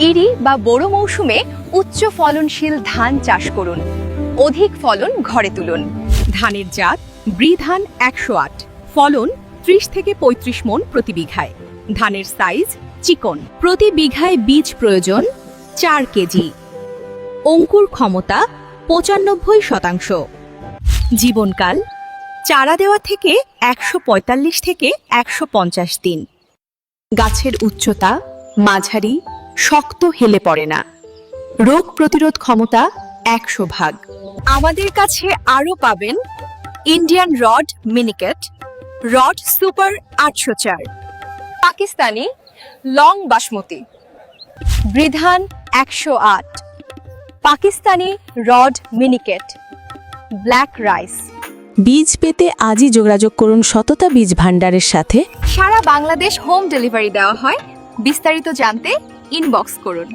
ইরি বা বোরো মৌসুমে উচ্চ ফলনশীল ধান চাষ করুন। অধিক ফলন ঘরে তুলুন। ধানের জাত ব্রি ধান একশো আট। ফলন ত্রিশ থেকে পঁয়ত্রিশ মন প্রতি বিঘায়। ধানের সাইজ চিকন। প্রতি বিঘায় বীজ প্রয়োজন চার কেজি। অঙ্কুর ক্ষমতা পঁচানব্বই শতাংশ। জীবনকাল চারা দেওয়া থেকে একশো পঁয়তাল্লিশ থেকে একশো পঞ্চাশ দিন। গাছের উচ্চতা মাঝারি শক্ত হেলে পড়ে না। রোগ প্রতিরোধ ক্ষমতা একশো ভাগ। আমাদের কাছে আরও পাবেন Indian rod Miniket rod super আটশো চার পাকিস্তানি লং বাসমতি বৃধান একশো আট Pakistani rod Miniket black rice. বীজ পেতে আজই যোগাযোগ করুন সততা বীজ ভাণ্ডারের সাথে। সারা বাংলাদেশ হোম ডেলিভারি দেওয়া হয়। বিস্তারিত জানতে ইনবক্স করুন।